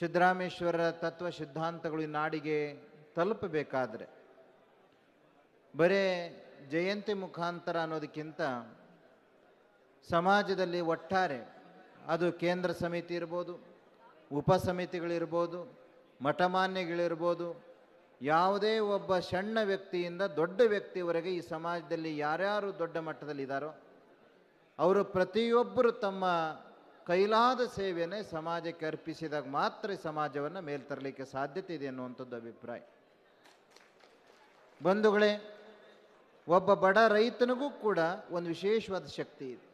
ಸಿದ್ದರಾಮೇಶ್ವರರ ತತ್ವ ಸಿದ್ಧಾಂತಗಳು ನಾಡಿಗೆ ತಲುಪಬೇಕಾದ್ರೆ. ಬರೇ ಜಯಂತಿ ಮುಖಾಂತರ ಅನ್ನೋದಕ್ಕಿಂತ ಸಮಾಜದಲ್ಲಿ ಒಟ್ಟಾರೆ ಅದು ಕೇಂದ್ರ ಸಮಿತಿ ಇರ್ಬೋದು, ಉಪ ಸಮಿತಿಗಳಿರ್ಬೋದು, ಮಠಮಾನ್ಯಗಳಿರ್ಬೋದು, ಯಾವುದೇ ಒಬ್ಬ ಸಣ್ಣ ವ್ಯಕ್ತಿಯಿಂದ ದೊಡ್ಡ ವ್ಯಕ್ತಿವರೆಗೆ ಈ ಸಮಾಜದಲ್ಲಿ ಯಾರ್ಯಾರು ದೊಡ್ಡ ಮಟ್ಟದಲ್ಲಿ ಇದ್ದಾರೋ ಅವರು ಪ್ರತಿಯೊಬ್ಬರು ತಮ್ಮ ಕೈಲಾದ ಸೇವೆಯನ್ನೇ ಸಮಾಜಕ್ಕೆ ಅರ್ಪಿಸಿದಾಗ ಮಾತ್ರ ಸಮಾಜವನ್ನು ಮೇಲ್ತರಲಿಕ್ಕೆ ಸಾಧ್ಯತೆ ಇದೆ ಅನ್ನುವಂಥದ್ದು ಅಭಿಪ್ರಾಯ. ಬಂಧುಗಳೇ, ಒಬ್ಬ ಬಡ ರೈತನಿಗೂ ಕೂಡ ಒಂದು ವಿಶೇಷವಾದ ಶಕ್ತಿ ಇದೆ.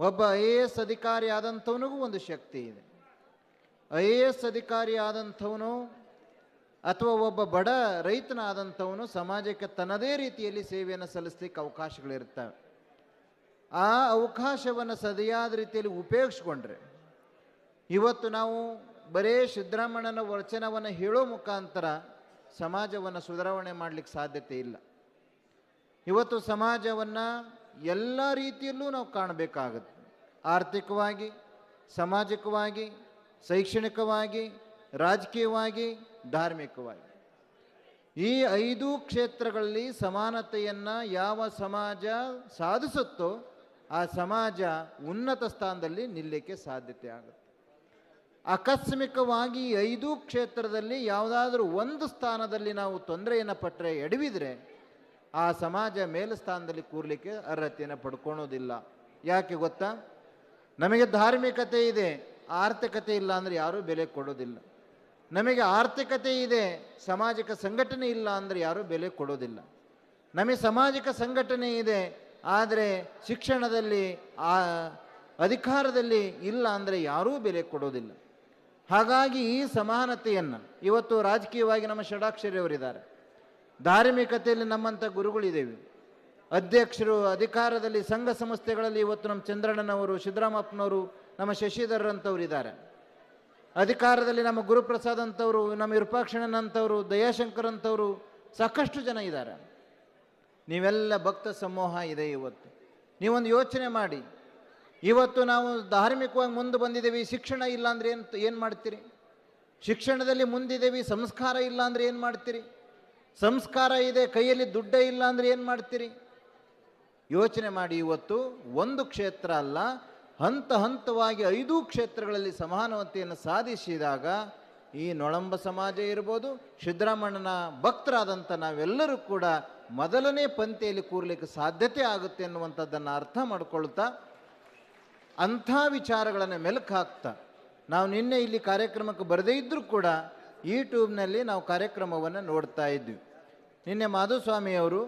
ಒಬ್ಬ ಐ ಎ ಎಸ್ ಅಧಿಕಾರಿ ಆದಂಥವನಿಗೂ ಒಂದು ಶಕ್ತಿ ಇದೆ. ಐ ಎ ಎಸ್ ಅಧಿಕಾರಿ ಆದಂಥವನು ಅಥವಾ ಒಬ್ಬ ಬಡ ರೈತನಾದಂಥವನು ಸಮಾಜಕ್ಕೆ ತನ್ನದೇ ರೀತಿಯಲ್ಲಿ ಸೇವೆಯನ್ನು ಸಲ್ಲಿಸಲಿಕ್ಕೆ ಅವಕಾಶಗಳಿರ್ತವೆ ಆ ಅವಕಾಶವನ್ನು ಸರಿಯಾದ ರೀತಿಯಲ್ಲಿ ಉಪಯೋಗಿಸ್ಕೊಂಡ್ರೆ, ಇವತ್ತು ನಾವು ಬರೇ ಸಿದ್ದರಾಮಣ್ಣನ ವಚನವನ್ನು ಹೇಳೋ ಮುಖಾಂತರ ಸಮಾಜವನ್ನು ಸುಧಾರಣೆ ಮಾಡಲಿಕ್ಕೆ ಸಾಧ್ಯತೆ ಇಲ್ಲ. ಇವತ್ತು ಸಮಾಜವನ್ನು ಎಲ್ಲ ರೀತಿಯಲ್ಲೂ ನಾವು ಕಾಣಬೇಕಾಗುತ್ತೆ. ಆರ್ಥಿಕವಾಗಿ, ಸಾಮಾಜಿಕವಾಗಿ, ಶೈಕ್ಷಣಿಕವಾಗಿ, ರಾಜಕೀಯವಾಗಿ, ಧಾರ್ಮಿಕವಾಗಿ. ಈ ಐದು ಕ್ಷೇತ್ರಗಳಲ್ಲಿ ಸಮಾನತೆಯನ್ನು ಯಾವ ಸಮಾಜ ಸಾಧಿಸುತ್ತೋ ಆ ಸಮಾಜ ಉನ್ನತ ಸ್ಥಾನದಲ್ಲಿ ನಿಲ್ಲಕ್ಕೆ ಸಾಧ್ಯತೆ ಆಗುತ್ತೆ. ಆಕಸ್ಮಿಕವಾಗಿ ಐದು ಕ್ಷೇತ್ರದಲ್ಲಿ ಯಾವುದಾದ್ರೂ ಒಂದು ಸ್ಥಾನದಲ್ಲಿ ನಾವು ತೊಂದರೆಯನ್ನು ಪಟ್ಟರೆ ಎಡವಿದರೆ ಆ ಸಮಾಜ ಮೇಲು ಸ್ಥಾನದಲ್ಲಿ ಕೂರ್ಲಿಕ್ಕೆ ಅರ್ಹತೆಯನ್ನು ಪಡ್ಕೊಳೋದಿಲ್ಲ. ಯಾಕೆ ಗೊತ್ತಾ? ನಮಗೆ ಧಾರ್ಮಿಕತೆ ಇದೆ, ಆರ್ಥಿಕತೆ ಇಲ್ಲ ಅಂದರೆ ಯಾರೂ ಬೆಲೆ ಕೊಡೋದಿಲ್ಲ. ನಮಗೆ ಆರ್ಥಿಕತೆ ಇದೆ, ಸಾಮಾಜಿಕ ಸಂಘಟನೆ ಇಲ್ಲ ಅಂದರೆ ಯಾರೂ ಬೆಲೆ ಕೊಡೋದಿಲ್ಲ. ನಮಗೆ ಸಾಮಾಜಿಕ ಸಂಘಟನೆ ಇದೆ ಆದರೆ ಶಿಕ್ಷಣದಲ್ಲಿ, ಆ, ಅಧಿಕಾರದಲ್ಲಿ ಇಲ್ಲ ಅಂದರೆ ಯಾರೂ ಬೆಲೆ ಕೊಡೋದಿಲ್ಲ. ಹಾಗಾಗಿ ಈ ಸಮಾನತೆಯನ್ನು, ಇವತ್ತು ರಾಜಕೀಯವಾಗಿ ನಮ್ಮ ಷಡಾಕ್ಷರಿಯವರಿದ್ದಾರೆ. ಧಾರ್ಮಿಕತೆಯಲ್ಲಿ ನಮ್ಮಂಥ ಗುರುಗಳಿದ್ದೇವೆ. ಅಧ್ಯಕ್ಷರು ಅಧಿಕಾರದಲ್ಲಿ, ಸಂಘ ಸಂಸ್ಥೆಗಳಲ್ಲಿ ಇವತ್ತು ನಮ್ಮ ಚಂದ್ರಣ್ಣನವರು, ಸಿದ್ದರಾಮಪ್ಪನವರು, ನಮ್ಮ ಶಶಿಧರ್ರಂಥವ್ರು ಇದ್ದಾರೆ ಅಧಿಕಾರದಲ್ಲಿ ನಮ್ಮ ಗುರುಪ್ರಸಾದ್ ಅಂತವರು ನಮ್ಮ ವಿರೂಪಾಕ್ಷಣ್ಣನಂಥವರು ದಯಾಶಂಕರ್ ಅಂತವರು ಸಾಕಷ್ಟು ಜನ ಇದ್ದಾರೆ. ನೀವೆಲ್ಲ ಭಕ್ತ ಸಮೂಹ ಇದೆ ಇವತ್ತು. ನೀವೊಂದು ಯೋಚನೆ ಮಾಡಿ. ಇವತ್ತು ನಾವು ಧಾರ್ಮಿಕವಾಗಿ ಮುಂದೆ ಬಂದಿದ್ದೀವಿ ಶಿಕ್ಷಣ ಇಲ್ಲ ಅಂದರೆ ಏನು ಏನು ಮಾಡ್ತೀರಿ? ಶಿಕ್ಷಣದಲ್ಲಿ ಮುಂದಿದ್ದೀವಿ ಸಂಸ್ಕಾರ ಇಲ್ಲ ಅಂದರೆ ಏನು ಮಾಡ್ತೀರಿ? ಸಂಸ್ಕಾರ ಇದೆ, ಕೈಯಲ್ಲಿ ದುಡ್ಡೇ ಇಲ್ಲ ಅಂದರೆ ಏನು ಮಾಡ್ತೀರಿ? ಯೋಚನೆ ಮಾಡಿ ಇವತ್ತು ಒಂದು ಕ್ಷೇತ್ರ ಅಲ್ಲ, ಹಂತ ಹಂತವಾಗಿ ಐದು ಕ್ಷೇತ್ರಗಳಲ್ಲಿ ಸಮಾನತೆಯನ್ನು ಸಾಧಿಸಿದಾಗ ಈ ನೊಳಂಬ ಸಮಾಜ ಇರ್ಬೋದು ಸಿದ್ದರಾಮಣ್ಣನ ಭಕ್ತರಾದಂಥ ನಾವೆಲ್ಲರೂ ಕೂಡ ಮೊದಲನೇ ಪಂಕ್ತಿಯಲ್ಲಿ ಕೂರ್ಲಿಕ್ಕೆ ಸಾಧ್ಯತೆ ಆಗುತ್ತೆ ಅನ್ನುವಂಥದ್ದನ್ನು ಅರ್ಥ ಮಾಡಿಕೊಳ್ತಾ ಅಂಥ ವಿಚಾರಗಳನ್ನು ಮೆಲುಕು ಹಾಕ್ತಾ, ನಾವು ನಿನ್ನೆ ಇಲ್ಲಿ ಕಾರ್ಯಕ್ರಮಕ್ಕೆ ಬರದೇ ಇದ್ದರೂ ಕೂಡ ಯೂಟ್ಯೂಬ್ನಲ್ಲಿ ನಾವು ಕಾರ್ಯಕ್ರಮವನ್ನು ನೋಡ್ತಾ ಇದ್ವಿ. ನಿನ್ನೆ ಮಾಧುಸ್ವಾಮಿಯವರು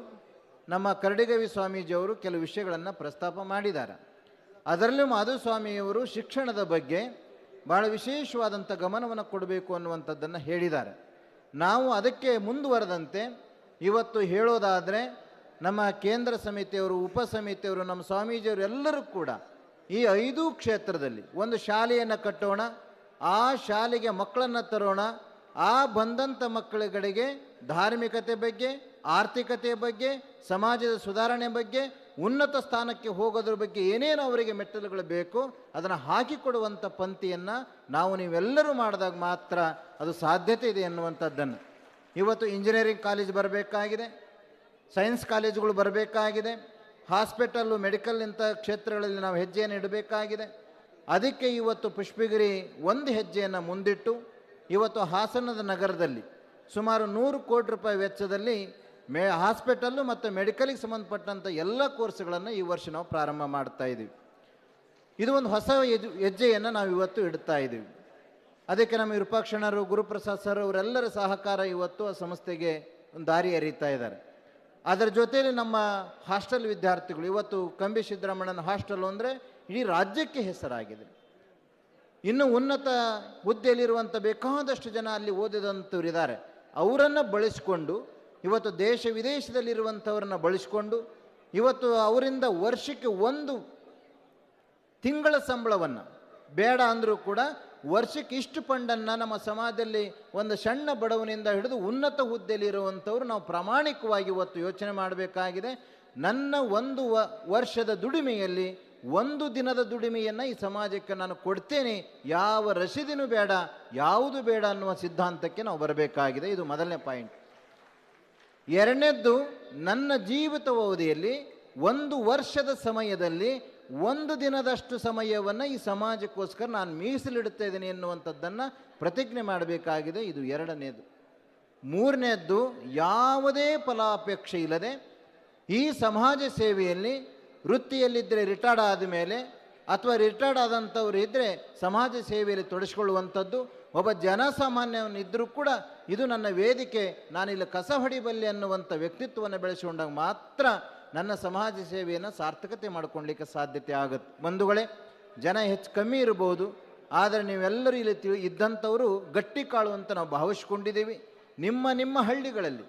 ನಮ್ಮ ಕರಡಿಗವಿ ಸ್ವಾಮೀಜಿಯವರು ಕೆಲವು ವಿಷಯಗಳನ್ನು ಪ್ರಸ್ತಾಪ ಮಾಡಿದ್ದಾರೆ. ಅದರಲ್ಲೂ ಮಾಧುಸ್ವಾಮಿಯವರು ಶಿಕ್ಷಣದ ಬಗ್ಗೆ ಭಾಳ ವಿಶೇಷವಾದಂಥ ಗಮನವನ್ನು ಕೊಡಬೇಕು ಅನ್ನುವಂಥದ್ದನ್ನು ಹೇಳಿದ್ದಾರೆ. ನಾವು ಅದಕ್ಕೆ ಮುಂದುವರೆದಂತೆ ಇವತ್ತು ಹೇಳೋದಾದರೆ ನಮ್ಮ ಕೇಂದ್ರ ಸಮಿತಿಯವರು, ಉಪ ಸಮಿತಿಯವರು, ನಮ್ಮ ಸ್ವಾಮೀಜಿಯವರು ಎಲ್ಲರೂ ಕೂಡ ಈ ಐದು ಕ್ಷೇತ್ರದಲ್ಲಿ ಒಂದು ಶಾಲೆಯನ್ನು ಕಟ್ಟೋಣ, ಆ ಶಾಲೆಗೆ ಮಕ್ಕಳನ್ನು ತರೋಣ, ಆ ಬಂದಂಥ ಮಕ್ಕಳುಗಳಿಗೆ ಧಾರ್ಮಿಕತೆ ಬಗ್ಗೆ, ಆರ್ಥಿಕತೆ ಬಗ್ಗೆ, ಸಮಾಜದ ಸುಧಾರಣೆ ಬಗ್ಗೆ ಉನ್ನತ ಸ್ಥಾನಕ್ಕೆ ಹೋಗೋದ್ರ ಬಗ್ಗೆ ಏನೇನು ಅವರಿಗೆ ಮೆಟ್ಟಲುಗಳು ಬೇಕು ಅದನ್ನು ಹಾಕಿಕೊಡುವಂಥ ಪಂಕ್ತಿಯನ್ನು ನಾವು ನೀವೆಲ್ಲರೂ ಮಾಡಿದಾಗ ಮಾತ್ರ ಅದು ಸಾಧ್ಯತೆ ಇದೆ ಎನ್ನುವಂಥದ್ದನ್ನು. ಇವತ್ತು ಇಂಜಿನಿಯರಿಂಗ್ ಕಾಲೇಜ್ ಬರಬೇಕಾಗಿದೆ ಸೈನ್ಸ್ ಕಾಲೇಜುಗಳು ಬರಬೇಕಾಗಿದೆ ಹಾಸ್ಪಿಟಲ್ಲು ಮೆಡಿಕಲ್ ಇಂಥ ಕ್ಷೇತ್ರಗಳಲ್ಲಿ ನಾವು ಹೆಜ್ಜೆಯನ್ನು ಇಡಬೇಕಾಗಿದೆ. ಅದಕ್ಕೆ ಇವತ್ತು ಪುಷ್ಪಗಿರಿ ಒಂದು ಹೆಜ್ಜೆಯನ್ನು ಮುಂದಿಟ್ಟು, ಇವತ್ತು ಹಾಸನದ ನಗರದಲ್ಲಿ ಸುಮಾರು ನೂರು ಕೋಟಿ ರೂಪಾಯಿ ವೆಚ್ಚದಲ್ಲಿ ಮೆ ಹಾಸ್ಪಿಟಲ್ಲು ಮತ್ತು ಮೆಡಿಕಲಿಗೆ ಸಂಬಂಧಪಟ್ಟಂಥ ಎಲ್ಲ ಕೋರ್ಸ್ಗಳನ್ನು ಈ ವರ್ಷ ನಾವು ಪ್ರಾರಂಭ ಮಾಡ್ತಾ ಇದ್ದೀವಿ ಇದು ಒಂದು ಹೊಸ ಹೆಜ್ ಹೆಜ್ಜೆಯನ್ನು ನಾವು ಇವತ್ತು ಇಡ್ತಾ ಇದ್ದೀವಿ ಅದಕ್ಕೆ ನಮ್ಮ ವಿರೂಪಾಕ್ಷಣರು, ಗುರುಪ್ರಸಾದ್ ಸರ್ ಅವರೆಲ್ಲರ ಸಹಕಾರ ಇವತ್ತು ಆ ಸಂಸ್ಥೆಗೆ ಒಂದು ದಾರಿ ಅರಿತಾ ಇದ್ದಾರೆ. ಅದರ ಜೊತೆಯಲ್ಲಿ ನಮ್ಮ ಹಾಸ್ಟೆಲ್ ವಿದ್ಯಾರ್ಥಿಗಳು, ಇವತ್ತು ಕಂಬಿ ಸಿದ್ದರಾಮಣ್ಣನ ಹಾಸ್ಟೆಲ್ ಅಂದರೆ ಇಡೀ ರಾಜ್ಯಕ್ಕೆ ಹೆಸರಾಗಿದೆ. ಇನ್ನು ಉನ್ನತ ಹುದ್ದೆಯಲ್ಲಿರುವಂಥ ಬೇಕಾದಷ್ಟು ಜನ ಅಲ್ಲಿ ಓದಿದಂಥವ್ರು ಇದ್ದಾರೆ ಅವರನ್ನು ಬಳಸಿಕೊಂಡು ಇವತ್ತು ದೇಶ ವಿದೇಶದಲ್ಲಿರುವಂಥವ್ರನ್ನ ಬಳಸಿಕೊಂಡು ಇವತ್ತು ಅವರಿಂದ ವರ್ಷಕ್ಕೆ ಒಂದು ತಿಂಗಳ ಸಂಬಳವನ್ನು, ಬೇಡ ಅಂದರೂ ಕೂಡ ವರ್ಷಕ್ಕೆ ಇಷ್ಟು ಫಂಡನ್ನು ನಮ್ಮ ಸಮಾಜದಲ್ಲಿ ಒಂದು ಸಣ್ಣ ಬಡವನಿಂದ ಹಿಡಿದು ಉನ್ನತ ಹುದ್ದೆಯಲ್ಲಿರುವಂಥವ್ರು ನಾವು ಪ್ರಾಮಾಣಿಕವಾಗಿ ಇವತ್ತು ಯೋಚನೆ ಮಾಡಬೇಕಾಗಿದೆ. ನನ್ನ ಒಂದು ವರ್ಷದ ದುಡಿಮೆಯಲ್ಲಿ ಒಂದು ದಿನದ ದುಡಿಮೆಯನ್ನು ಈ ಸಮಾಜಕ್ಕೆ ನಾನು ಕೊಡ್ತೇನೆ. ಯಾವ ರಸೀದಿನೂ ಬೇಡ, ಯಾವುದು ಬೇಡ ಅನ್ನುವ ಸಿದ್ಧಾಂತಕ್ಕೆ ನಾವು ಬರಬೇಕಾಗಿದೆ. ಇದು ಮೊದಲನೇ ಪಾಯಿಂಟ್. ಎರಡನೇದ್ದು, ನನ್ನ ಜೀವಿತಾವಧಿಯಲ್ಲಿ ಒಂದು ವರ್ಷದ ಸಮಯದಲ್ಲಿ ಒಂದು ದಿನದಷ್ಟು ಸಮಯವನ್ನು ಈ ಸಮಾಜಕ್ಕೋಸ್ಕರ ನಾನು ಮೀಸಲಿಡುತ್ತಾ ಇದ್ದೀನಿ ಎನ್ನುವಂಥದ್ದನ್ನು ಪ್ರತಿಜ್ಞೆ ಮಾಡಬೇಕಾಗಿದೆ. ಇದು ಎರಡನೇದು. ಮೂರನೇದ್ದು, ಯಾವುದೇ ಫಲಾಪೇಕ್ಷೆ ಇಲ್ಲದೆ ಈ ಸಮಾಜ ಸೇವೆಯಲ್ಲಿ ವೃತ್ತಿಯಲ್ಲಿದ್ದರೆ ರಿಟೈರ್ಡ್ ಆದ ಮೇಲೆ ಅಥವಾ ರಿಟೈರ್ಡ್ ಆದಂಥವ್ರು ಇದ್ದರೆ ಸಮಾಜ ಸೇವೆಯಲ್ಲಿ ತೊಡಗಿಸ್ಕೊಳ್ಳುವಂಥದ್ದು, ಒಬ್ಬ ಜನಸಾಮಾನ್ಯವನ್ನಿದ್ದರೂ ಕೂಡ ಇದು ನನ್ನ ವೇದಿಕೆ, ನಾನಿಲ್ಲಿ ಕಸ ಹೊಡಿಬಲ್ಲೆ ಅನ್ನುವಂಥ ವ್ಯಕ್ತಿತ್ವವನ್ನು ಬೆಳೆಸಿಕೊಂಡಾಗ ಮಾತ್ರ ನನ್ನ ಸಮಾಜ ಸೇವೆಯನ್ನು ಸಾರ್ಥಕತೆ ಮಾಡಿಕೊಳ್ಳಿಕ್ಕೆ ಸಾಧ್ಯತೆ ಆಗುತ್ತೆ. ಬಂಧುಗಳೇ, ಜನ ಹೆಚ್ಚು ಕಮ್ಮಿ ಇರಬಹುದು, ಆದರೆ ನೀವೆಲ್ಲರೂ ಇಲ್ಲಿ ತಿಳಿ, ಇದ್ದಂಥವರು ಗಟ್ಟಿ ಕಾಳು ಅಂತ ನಾವು ಭಾವಿಸ್ಕೊಂಡಿದ್ದೀವಿ. ನಿಮ್ಮ ನಿಮ್ಮ ಹಳ್ಳಿಗಳಲ್ಲಿ,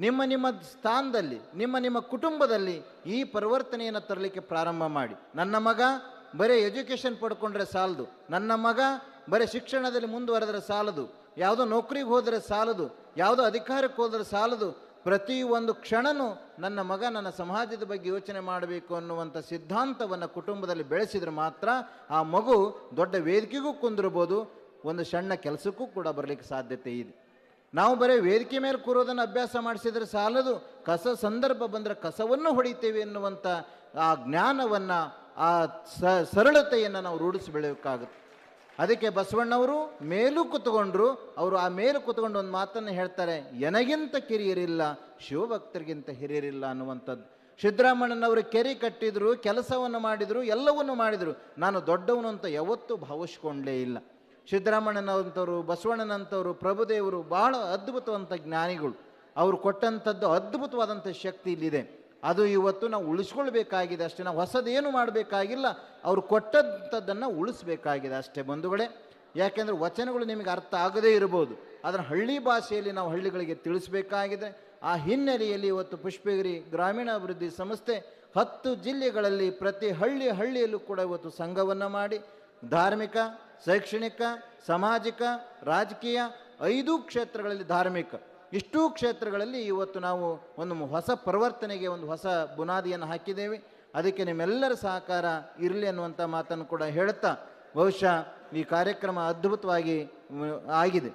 ನಿಮ್ಮ ನಿಮ್ಮ ಸ್ಥಾನದಲ್ಲಿ, ನಿಮ್ಮ ನಿಮ್ಮ ಕುಟುಂಬದಲ್ಲಿ ಈ ಪರಿವರ್ತನೆಯನ್ನು ತರಲಿಕ್ಕೆ ಪ್ರಾರಂಭ ಮಾಡಿ. ನನ್ನ ಮಗ ಬರೀ ಎಜುಕೇಷನ್ ಪಡ್ಕೊಂಡ್ರೆ ಸಾಲದು. ನನ್ನ ಮಗ ಬರೀ ಶಿಕ್ಷಣದಲ್ಲಿ ಮುಂದುವರೆದ್ರೆ ಸಾಲದು. ಯಾವುದೋ ನೌಕರಿಗೆ ಹೋದರೆ ಸಾಲದು. ಯಾವುದೋ ಅಧಿಕಾರಕ್ಕೆ ಹೋದರೆ ಸಾಲದು. ಪ್ರತಿಯೊಂದು ಒಂದು ಕ್ಷಣನೂ ನನ್ನ ಮಗ ನನ್ನ ಸಮಾಜದ ಬಗ್ಗೆ ಯೋಚನೆ ಮಾಡಬೇಕು ಅನ್ನುವಂಥ ಸಿದ್ಧಾಂತವನ್ನು ಕುಟುಂಬದಲ್ಲಿ ಬೆಳೆಸಿದ್ರೆ ಮಾತ್ರ ಆ ಮಗು ದೊಡ್ಡ ವೇದಿಕೆಗೂ ಕುಂದಿರ್ಬೋದು ಒಂದು ಸಣ್ಣ ಕೆಲಸಕ್ಕೂ ಕೂಡ ಬರಲಿಕ್ಕೆ ಸಾಧ್ಯತೆ ಇದೆ. ನಾವು ಬರೀ ವೇದಿಕೆ ಮೇಲೆ ಕೂರೋದನ್ನು ಅಭ್ಯಾಸ ಮಾಡಿಸಿದರೆ ಸಾಲದು. ಕಸ ಸಂದರ್ಭ ಬಂದರೆ ಕಸವನ್ನು ಹೊಡಿತೇವೆ ಎನ್ನುವಂಥ ಆ ಜ್ಞಾನವನ್ನು ಆ ಸರಳತೆಯನ್ನು ನಾವು ರೂಢಿಸಿ ಬೆಳೆಯೋಕ್ಕಾಗುತ್ತೆ ಅದಕ್ಕೆ ಬಸವಣ್ಣವರು ಮೇಲೂ ಕೂತ್ಕೊಂಡ್ರು, ಅವರು ಆ ಮೇಲು ಕೂತ್ಕೊಂಡು ಒಂದು ಮಾತನ್ನು ಹೇಳ್ತಾರೆ, ಎನಗಿಂತ ಕಿರಿಯರಿಲ್ಲ, ಶಿವಭಕ್ತರಿಗಿಂತ ಹಿರಿಯರಿಲ್ಲ ಅನ್ನುವಂಥದ್ದು. ಸಿದ್ದರಾಮಣ್ಣನವರು ಕೆರೆ ಕಟ್ಟಿದ್ರು, ಕೆಲಸವನ್ನು ಮಾಡಿದರು, ಎಲ್ಲವನ್ನು ಮಾಡಿದರು. ನಾನು ದೊಡ್ಡವನು ಅಂತ ಯಾವತ್ತೂ ಭಾವಿಸ್ಕೊಂಡೇ ಇಲ್ಲ. ಸಿದ್ದರಾಮಣ್ಣನವಂಥವ್ರು ಬಸವಣ್ಣನಂಥವ್ರು, ಪ್ರಭುದೇವರು ಬಹಳ ಅದ್ಭುತವಂಥ ಜ್ಞಾನಿಗಳು. ಅವರು ಕೊಟ್ಟಂಥದ್ದು ಅದ್ಭುತವಾದಂಥ ಶಕ್ತಿ ಇಲ್ಲಿದೆ. ಅದು ಇವತ್ತು ನಾವು ಉಳಿಸ್ಕೊಳ್ಬೇಕಾಗಿದೆ ಅಷ್ಟೇ. ನಾವು ಹೊಸದೇನು ಮಾಡಬೇಕಾಗಿಲ್ಲ. ಅವರು ಕೊಟ್ಟಂಥದ್ದನ್ನು ಉಳಿಸ್ಬೇಕಾಗಿದೆ ಅಷ್ಟೇ ಬಂಧುಗಳೇ. ಯಾಕೆಂದರೆ ವಚನಗಳು ನಿಮಗೆ ಅರ್ಥ ಆಗದೇ ಇರಬಹುದು ಅದನ್ನು ಹಳ್ಳಿ ಭಾಷೆಯಲ್ಲಿ ನಾವು ಹಳ್ಳಿಗಳಿಗೆ ತಿಳಿಸಬೇಕಾಗಿದೆ. ಆ ಹಿನ್ನೆಲೆಯಲ್ಲಿ ಇವತ್ತು ಪುಷ್ಪಗಿರಿ ಗ್ರಾಮೀಣಾಭಿವೃದ್ಧಿ ಸಂಸ್ಥೆ ಹತ್ತು ಜಿಲ್ಲೆಗಳಲ್ಲಿ ಪ್ರತಿ ಹಳ್ಳಿ ಹಳ್ಳಿಯಲ್ಲೂ ಕೂಡ ಇವತ್ತು ಸಂಘವನ್ನು ಮಾಡಿ, ಧಾರ್ಮಿಕ, ಶೈಕ್ಷಣಿಕ, ಸಾಮಾಜಿಕ, ರಾಜಕೀಯ ಐದು ಕ್ಷೇತ್ರಗಳಲ್ಲಿ ಧಾರ್ಮಿಕ. ಇಷ್ಟೂ ಕ್ಷೇತ್ರಗಳಲ್ಲಿ ಇವತ್ತು ನಾವು ಒಂದು ಹೊಸ ಪರಿವರ್ತನೆಗೆ ಒಂದು ಹೊಸ ಬುನಾದಿಯನ್ನು ಹಾಕಿದ್ದೇವೆ. ಅದಕ್ಕೆ ನಿಮ್ಮೆಲ್ಲರ ಸಹಕಾರ ಇರಲಿ ಅನ್ನುವಂಥ ಮಾತನ್ನು ಕೂಡ ಹೇಳ್ತಾ ಬಹುಶಃ ಈ ಕಾರ್ಯಕ್ರಮ ಅದ್ಭುತವಾಗಿ ಆಗಿದೆ.